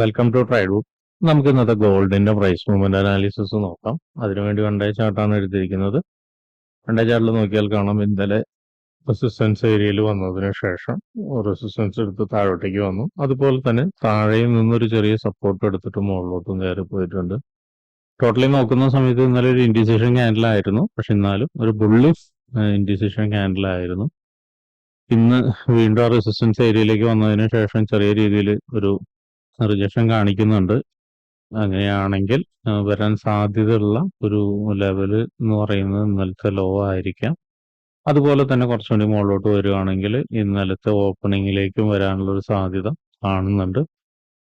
Welcome to ട്രൈഡു നമുക്ക് ഇന്നത്തെ ഗോൾഡിന്റെ പ്രൈസ് മൂവ്മെന്റ് അനാലിസിസ് നോക്കാം. അതിനുവേണ്ടി വണ്ടേ ചാർട്ടാണ് എടുത്തിരിക്കുന്നത്. വണ്ടേ ചാർട്ടിൽ നോക്കിയാൽ കാണാം. ഇന്നലെ റെസിസ്റ്റൻസ് ഏരിയയിൽ വന്നതിന് ശേഷം റെസിസ്റ്റൻസ് എടുത്ത് താഴോട്ടേക്ക് വന്നു. അതുപോലെ തന്നെ താഴെയും നിന്നൊരു ചെറിയ സപ്പോർട്ട് എടുത്തിട്ട് മുകളിലോട്ടും കയറി പോയിട്ടുണ്ട്. ടോട്ടലി നോക്കുന്ന സമയത്ത് ഇന്നലെ ഒരു ഇൻഡിസിഷൻ ക്യാൻഡിൽ ആയിരുന്നു. പക്ഷെ എന്നാലും ഒരു ബുള്ളിഫ് ഇൻഡിസിഷൻ ക്യാൻഡിൽ ആയിരുന്നു. ഇന്ന് വീണ്ടും ആ റെസിസ്റ്റൻസ് ഏരിയയിലേക്ക് വന്നതിന് ശേഷം ചെറിയ രീതിയിൽ ഒരു റിജക്ഷൻ കാണിക്കുന്നുണ്ട്. അങ്ങനെയാണെങ്കിൽ വരാൻ സാധ്യതയുള്ള ഒരു ലെവൽ എന്ന് പറയുന്നത് ഇന്നലത്തെ ലോ ആയിരിക്കാം. അതുപോലെ തന്നെ കുറച്ചുകൂടി മുകളിലോട്ട് വരികയാണെങ്കിൽ ഇന്നലത്തെ ഓപ്പണിങ്ങിലേക്കും വരാനുള്ള ഒരു സാധ്യത കാണുന്നുണ്ട്.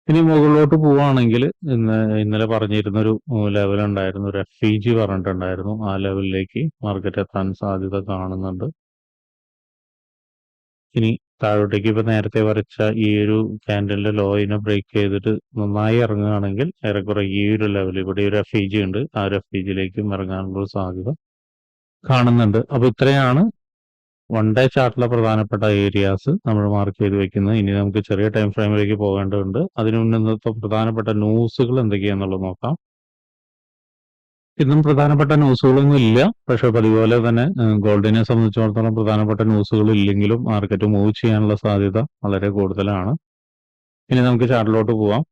ഇനി മുകളിലോട്ട് പോവുകയാണെങ്കിൽ ഇന്ന് ഇന്നലെ പറഞ്ഞിരുന്നൊരു ലെവൽ ഉണ്ടായിരുന്നു ഒരു എഫ് ഇ ജി പറഞ്ഞിട്ടുണ്ടായിരുന്നു. ആ ലെവലിലേക്ക് മാർക്കറ്റ് എത്താൻ സാധ്യത കാണുന്നുണ്ട്. ഇനി താഴോട്ടേക്ക് ഇപ്പൊ നേരത്തെ വരച്ച ഈ ഒരു ക്യാൻഡലിന്റെ ലോയിനെ ബ്രേക്ക് ചെയ്തിട്ട് നന്നായി ഇറങ്ങുകയാണെങ്കിൽ ഏറെക്കുറെ ഈ ഒരു ലെവൽ ഇവിടെ ഒരു എഫ് ജി ഉണ്ട്. ആ ഒരു എഫ് ഇ ജിയിലേക്കും ഇറങ്ങാനുള്ള സാധ്യത കാണുന്നുണ്ട്. അപ്പൊ ഇത്രയാണ് വൺ ഡേ ചാർട്ടിലെ പ്രധാനപ്പെട്ട ഏരിയാസ് നമ്മൾ മാർക്ക് ചെയ്ത് വെക്കുന്നത്. ഇനി നമുക്ക് ചെറിയ ടൈം ഫ്രെയിമിലേക്ക് പോകേണ്ടതുണ്ട്. അതിനു മുന്നേ പ്രധാനപ്പെട്ട ന്യൂസുകൾ എന്തൊക്കെയാന്നുള്ളത് നോക്കാം. ഇന്നും പ്രധാനപ്പെട്ട ന്യൂസുകളൊന്നും ഇല്ല. പക്ഷെ പതിപോലെ തന്നെ ഗോൾഡിനെ സംബന്ധിച്ചിടത്തോളം പ്രധാനപ്പെട്ട ന്യൂസുകൾ ഇല്ലെങ്കിലും മാർക്കറ്റ് മൂവ് ചെയ്യാനുള്ള സാധ്യത വളരെ കൂടുതലാണ്. ഇനി നമുക്ക് ചാർട്ടിലോട്ട് പോവാം.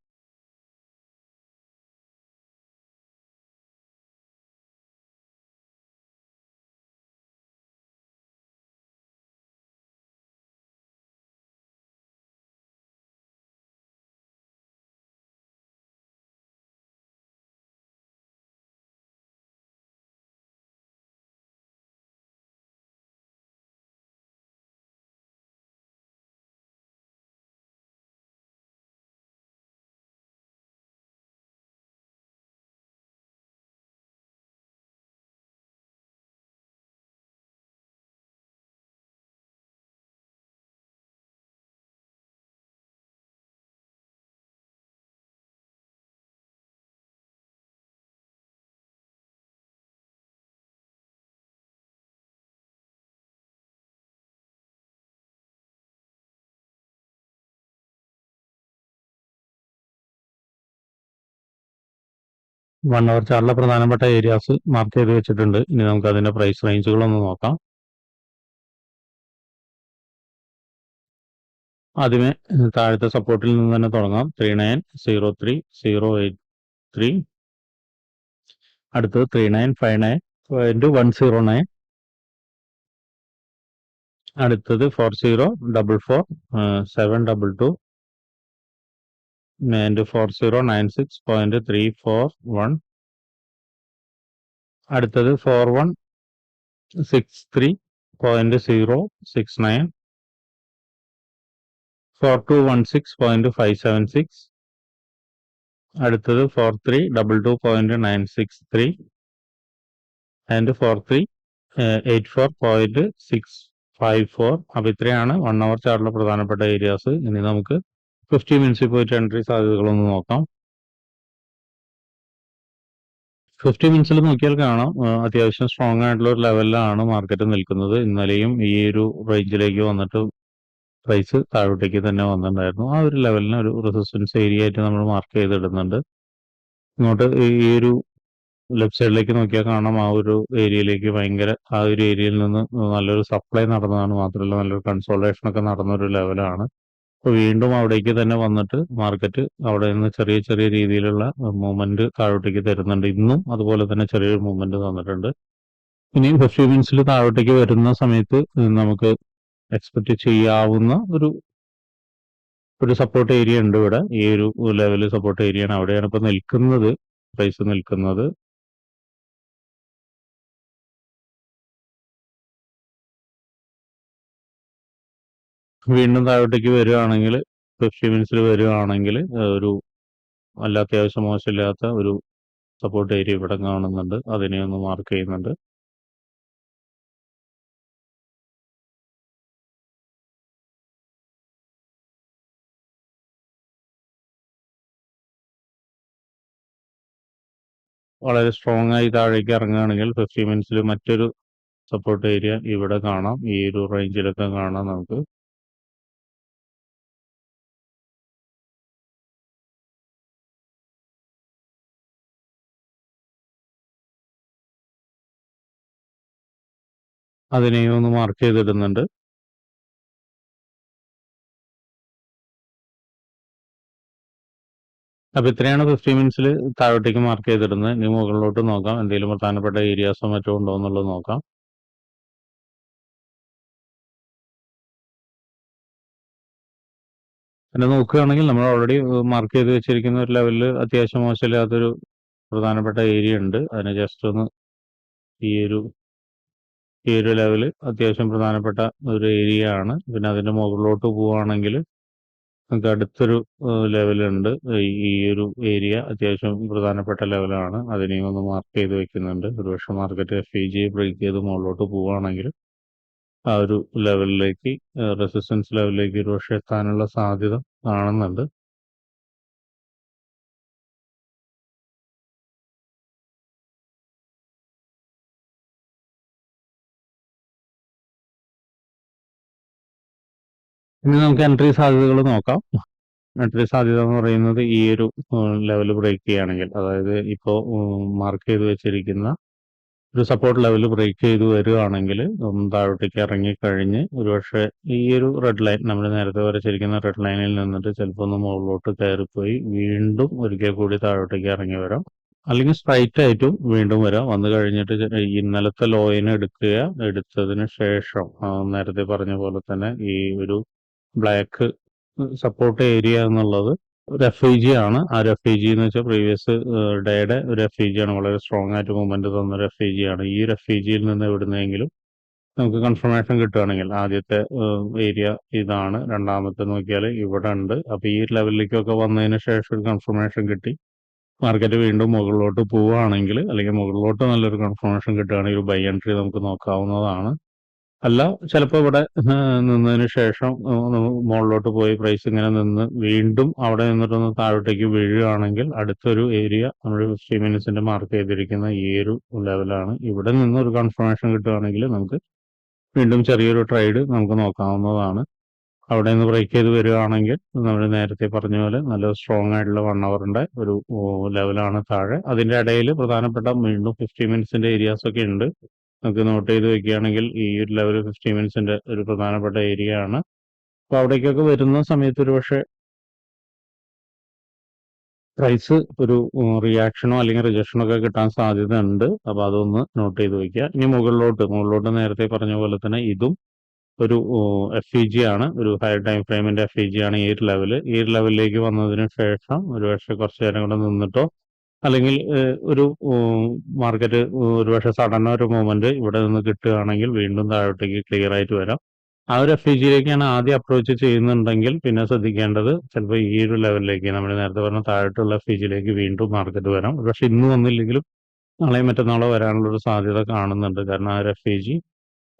വൺ അവർ ചാർട്ടിലെ പ്രധാനപ്പെട്ട ഏരിയാസ് മാർക്ക് ചെയ്ത് വെച്ചിട്ടുണ്ട്. ഇനി നമുക്ക് അതിന്റെ പ്രൈസ് റേഞ്ചുകളൊന്ന് നോക്കാം. ആദ്യമേ താഴത്തെ സപ്പോർട്ടിൽ നിന്ന് തന്നെ തുടങ്ങാം. Three nine zero three zero eight three അടുത്തത് three nine five nine into one zero nine അടുത്തത് four zero double four seven double two and four zero nine six point three four one അടുത്തത് four one six three point zero six nine four two one six point five seven six അടുത്തത് four three double two point nine six three and four three eight four point six five four അപ്പോൾ ഇത്രയാണ് one hour ചാർട്ടിലെ പ്രധാനപ്പെട്ട areas ഇനി നമുക്ക് fifty മിനിറ്റ്സിൽ പോയിട്ട് entry സാധ്യതകളൊന്ന് നോക്കാം. Fifty മിനിറ്റ്സിൽ നോക്കിയാൽ കാണാം. അത്യാവശ്യം സ്ട്രോങ് ആയിട്ടുള്ള ഒരു ലെവലിലാണ് മാർക്കറ്റ് നിൽക്കുന്നത്. ഇന്നലെയും ഈ ഒരു റേഞ്ചിലേക്ക് വന്നിട്ട് പ്രൈസ് താഴോട്ടേക്ക് തന്നെ വന്നിട്ടുണ്ടായിരുന്നു. ആ ഒരു ലെവലിന് ഒരു റെസിസ്റ്റൻസ് ഏരിയ ആയിട്ട് നമ്മൾ മാർക്ക് ചെയ്തിടുന്നുണ്ട്. ഇങ്ങോട്ട് ഈ ഒരു ലെഫ്റ്റ് സൈഡിലേക്ക് നോക്കിയാൽ കാണാം. ആ ഒരു ഏരിയയിലേക്ക് ഭയങ്കര ആ ഒരു ഏരിയയിൽ നിന്ന് നല്ലൊരു സപ്ലൈ നടന്നതാണ്. മാത്രമല്ല നല്ലൊരു കൺസോൾട്ടേഷൻ ഒക്കെ നടന്ന ഒരു ലെവലാണ് അപ്പോൾ വീണ്ടും അവിടേക്ക് തന്നെ വന്നിട്ട് മാർക്കറ്റ് അവിടെ നിന്ന് ചെറിയ ചെറിയ രീതിയിലുള്ള മൂവ്മെന്റ് താഴോട്ടേക്ക് തരുന്നുണ്ട്. ഇന്നും അതുപോലെ തന്നെ ചെറിയൊരു മൂവ്മെന്റ് തന്നിട്ടുണ്ട്. ഇനിയും ഫിഫ്റ്റി മിനിറ്റ്സിൽ താഴോട്ടേക്ക് വരുന്ന സമയത്ത് നമുക്ക് എക്സ്പെക്ട് ചെയ്യാവുന്ന ഒരു ഒരു സപ്പോർട്ട് ഏരിയ ഉണ്ട് ഇവിടെ. ഈ ഒരു ലെവലിൽ സപ്പോർട്ട് ഏരിയ ആണ്. അവിടെയാണ് ഇപ്പൊ നിൽക്കുന്നത്. പ്രൈസ് നിൽക്കുന്നത്. വീണ്ടും താഴോട്ടേക്ക് വരികയാണെങ്കിൽ ഫിഫ്റ്റി മിനിറ്റ്സിൽ വരികയാണെങ്കിൽ ഒരു നല്ല അത്യാവശ്യം മോശമില്ലാത്ത ഒരു സപ്പോർട്ട് ഏരിയ ഇവിടെ കാണുന്നുണ്ട്. അതിനെ ഒന്ന് മാർക്ക് ചെയ്യുന്നുണ്ട്. വളരെ സ്ട്രോങ് ആയി താഴേക്ക് ഇറങ്ങുകയാണെങ്കിൽ ഫിഫ്റ്റി മിനിറ്റ്സിൽ മറ്റൊരു സപ്പോർട്ട് ഏരിയ ഇവിടെ കാണാം. ഈ ഒരു റേഞ്ചിലൊക്കെ കാണാം നമുക്ക്. അതിനെയും ഒന്ന് മാർക്ക് ചെയ്തിടുന്നുണ്ട്. അപ്പൊ ഇത്രയാണ് ഫിഫ്റ്റി മിനിറ്റ്സിൽ താഴോട്ടേക്ക് മാർക്ക് ചെയ്തിടുന്നത്. ഇനി മുകളിലോട്ട് നോക്കാം. എന്തെങ്കിലും പ്രധാനപ്പെട്ട ഏരിയാസോ മറ്റോ ഉണ്ടോ എന്നുള്ളത് നോക്കാം. പിന്നെ നോക്കുകയാണെങ്കിൽ നമ്മൾ ഓൾറെഡി മാർക്ക് ചെയ്ത് വെച്ചിരിക്കുന്ന ഒരു ലെവലിൽ അത്യാവശ്യം മോശമില്ലാത്തൊരു പ്രധാനപ്പെട്ട ഏരിയ ഉണ്ട്. അതിനെ ജസ്റ്റ് ഒന്ന് ഈ ഒരു ഈ ഒരു ലെവൽ അത്യാവശ്യം പ്രധാനപ്പെട്ട ഒരു ഏരിയ ആണ്. പിന്നെ അതിന്റെ മുകളിലോട്ട് പോവുകയാണെങ്കിൽ നമുക്ക് അടുത്തൊരു ലെവലുണ്ട്. ഈ ഒരു ഏരിയ അത്യാവശ്യം പ്രധാനപ്പെട്ട ലെവലാണ്. അതിനെയും ഒന്ന് മാർക്ക് ചെയ്ത് വെക്കുന്നുണ്ട്. ഒരുപക്ഷെ market F E G break ചെയ്ത് മുകളിലോട്ട് പോവുകയാണെങ്കിൽ ആ ഒരു ലെവലിലേക്ക് റെസിസ്റ്റൻസ് ലെവലിലേക്ക് ഒരുപക്ഷെ എത്താനുള്ള സാധ്യത കാണുന്നുണ്ട്. ഇനി നമുക്ക് എൻട്രി സാധ്യതകൾ നോക്കാം. എൻട്രി സാധ്യത എന്ന് പറയുന്നത് ഈ ഒരു ലെവൽ ബ്രേക്ക് ചെയ്യുകയാണെങ്കിൽ അതായത് ഇപ്പോൾ മാർക്ക് ചെയ്ത് വെച്ചിരിക്കുന്ന ഒരു സപ്പോർട്ട് ലെവൽ ബ്രേക്ക് ചെയ്ത് വരികയാണെങ്കിൽ താഴോട്ടേക്ക് ഇറങ്ങിക്കഴിഞ്ഞ് ഒരുപക്ഷെ ഈ ഒരു റെഡ് ലൈൻ നമ്മൾ നേരത്തെ വരച്ചിരിക്കുന്ന റെഡ് ലൈനിൽ നിന്നിട്ട് ചിലപ്പോൾ ഒന്ന് മുകളിലോട്ട് കയറിപ്പോയി വീണ്ടും ഒരിക്കൽ കൂടി താഴോട്ടേക്ക് ഇറങ്ങി വരാം. അല്ലെങ്കിൽ സ്ട്രൈറ്റ് ആയിട്ടും വീണ്ടും വരാം. വന്നു കഴിഞ്ഞിട്ട് ഇന്നലത്തെ ലോയിന് എടുക്കുക. എടുത്തതിന് ശേഷം നേരത്തെ പറഞ്ഞ പോലെ തന്നെ ഈ ഒരു ബ്ലാക്ക് സപ്പോർട്ട് ഏരിയ എന്നുള്ളത് ഒരു എഫ് ഐ ജി ആണ്. ആ ഒരു എഫ് ഐ ജി എന്ന് വെച്ചാൽ പ്രീവിയസ് ഡേയുടെ ആണ്. വളരെ സ്ട്രോങ് ആയിട്ട് മൂവ്മെന്റ് തന്ന ആണ്. ഈ ഒരു എഫ് ഐ ജിയിൽ നിന്ന് എവിടുന്നെങ്കിലും നമുക്ക് കൺഫർമേഷൻ കിട്ടുകയാണെങ്കിൽ ആദ്യത്തെ ഏരിയ ഇതാണ്. രണ്ടാമത്തെ നോക്കിയാൽ ഇവിടെ ഉണ്ട്. അപ്പൊ ഈ ലെവലിലേക്കൊക്കെ വന്നതിന് ശേഷം ഒരു കൺഫർമേഷൻ കിട്ടി. മാർക്കറ്റ് വീണ്ടും മുകളിലോട്ട് പോവുകയാണെങ്കിൽ അല്ലെങ്കിൽ മുകളിലോട്ട് നല്ലൊരു കൺഫർമേഷൻ കിട്ടുകയാണെങ്കിൽ ഒരു ബൈ എൻട്രി നമുക്ക് നോക്കാവുന്നതാണ്. അല്ല ചിലപ്പോൾ ഇവിടെ നിന്നതിന് ശേഷം മുകളിലോട്ട് പോയി പ്രൈസ് ഇങ്ങനെ നിന്ന് വീണ്ടും അവിടെ നിന്നിട്ടൊന്ന് താഴോട്ടേക്ക് വീഴുകയാണെങ്കിൽ അടുത്തൊരു ഏരിയ നമ്മൾ ഫിഫ്റ്റി മിനിറ്റ്സിന്റെ മാർക്ക് ചെയ്തിരിക്കുന്ന ഈ ഒരു ലെവലാണ് ഇവിടെ നിന്ന് ഒരു കൺഫർമേഷൻ കിട്ടുകയാണെങ്കിൽ നമുക്ക് വീണ്ടും ചെറിയൊരു ട്രൈഡ് നമുക്ക് നോക്കാവുന്നതാണ്. അവിടെ നിന്ന് ബ്രേക്ക് ചെയ്ത് വരികയാണെങ്കിൽ നമ്മൾ നേരത്തെ പറഞ്ഞ പോലെ നല്ല സ്ട്രോങ് ആയിട്ടുള്ള വൺ അവറിന്റെ ഒരു ലെവലാണ് താഴെ. അതിന്റെ ഇടയിൽ പ്രധാനപ്പെട്ട വീണ്ടും ഫിഫ്റ്റി മിനിറ്റ്സിന്റെ ഏരിയാസ് ഒക്കെ ഉണ്ട്. നമുക്ക് നോട്ട് ചെയ്ത് വെക്കുകയാണെങ്കിൽ ഈ ഒരു ലെവൽ ഫിഫ്റ്റി മിനിറ്റ്സിന്റെ ഒരു പ്രധാനപ്പെട്ട ഏരിയ ആണ്. അപ്പൊ അവിടേക്കൊക്കെ വരുന്ന സമയത്ത് ഒരു പക്ഷേ പ്രൈസ് ഒരു റിയാക്ഷനോ അല്ലെങ്കിൽ റിജക്ഷനോ ഒക്കെ കിട്ടാൻ സാധ്യത ഉണ്ട് അപ്പൊ അതൊന്ന് നോട്ട് ചെയ്ത് വെക്കുക. ഇനി മുകളിലോട്ട് മുകളിലോട്ട് നേരത്തെ പറഞ്ഞ പോലെ തന്നെ ഇതും ഒരു എഫ് ഇ ജി ആണ്. ഒരു ഹയർ ടൈം ഫ്രെയിമിന്റെ എഫ് ഇ ജി ആണ് ഈ ഒരു ലെവൽ ഈ ഒരു ലെവലിലേക്ക് വന്നതിന് ശേഷം ഒരു പക്ഷേ കുറച്ച് നേരം കൂടെ നിന്നിട്ടോ അല്ലെങ്കിൽ ഒരു മാർക്കറ്റ് ഒരുപക്ഷെ സഡൻ ഒരു മൂവ്മെന്റ് ഇവിടെ നിന്ന് കിട്ടുകയാണെങ്കിൽ വീണ്ടും താഴോട്ടേക്ക് ക്ലിയർ ആയിട്ട് വരാം. ആ ഒരു എഫ് ഇ ജിയിലേക്കാണ് ആദ്യം അപ്രോച്ച് ചെയ്യുന്നുണ്ടെങ്കിൽ പിന്നെ ശ്രദ്ധിക്കേണ്ടത് ചിലപ്പോൾ ഈ ഒരു ലെവലിലേക്ക് നമ്മൾ നേരത്തെ പറഞ്ഞ താഴോട്ടുള്ള എഫ് ഇ ജിയിലേക്ക് വീണ്ടും മാർക്കറ്റ് വരാം. പക്ഷെ ഇന്ന് വന്നില്ലെങ്കിലും നാളെയും മറ്റന്നാളോ വരാനുള്ള ഒരു സാധ്യത കാണുന്നുണ്ട്. കാരണം ആ ഒരു എഫ് ഇ ജി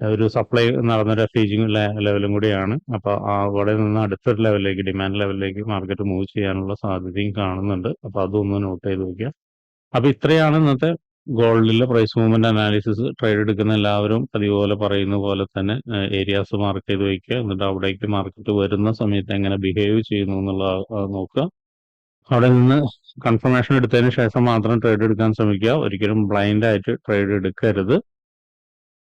ഒരു സപ്ലൈ നടന്നൊരു ഫീജിങ് ലെവലും കൂടിയാണ്. അപ്പോൾ അവിടെ നിന്ന് അടുത്തൊരു ലെവലിലേക്ക് ഡിമാൻഡ് ലെവലിലേക്ക് മാർക്കറ്റ് മൂവ് ചെയ്യാനുള്ള സാധ്യതയും കാണുന്നുണ്ട്. അപ്പോൾ അതൊന്ന് നോട്ട് ചെയ്ത് വെക്കുക. അപ്പോൾ ഇത്രയാണ് ഇന്നത്തെ ഗോൾഡിലെ പ്രൈസ് മൂവ്മെന്റ് അനാലിസിസ് ട്രേഡ് എടുക്കുന്ന എല്ലാവരും അതുപോലെ പറയുന്ന പോലെ തന്നെ ഏരിയാസ് മാർക്ക് ചെയ്ത് വയ്ക്കുക എന്നിട്ട് അവിടേക്ക് മാർക്കറ്റ് വരുന്ന സമയത്ത് എങ്ങനെ ബിഹേവ് ചെയ്യുന്നു എന്നുള്ള നോക്കുക. അവിടെ നിന്ന് കൺഫർമേഷൻ എടുത്തതിന് ശേഷം മാത്രം ട്രേഡ് എടുക്കാൻ ശ്രമിക്കുക. ഒരിക്കലും ബ്ലൈൻഡ് ആയിട്ട് ട്രേഡ് എടുക്കരുത്.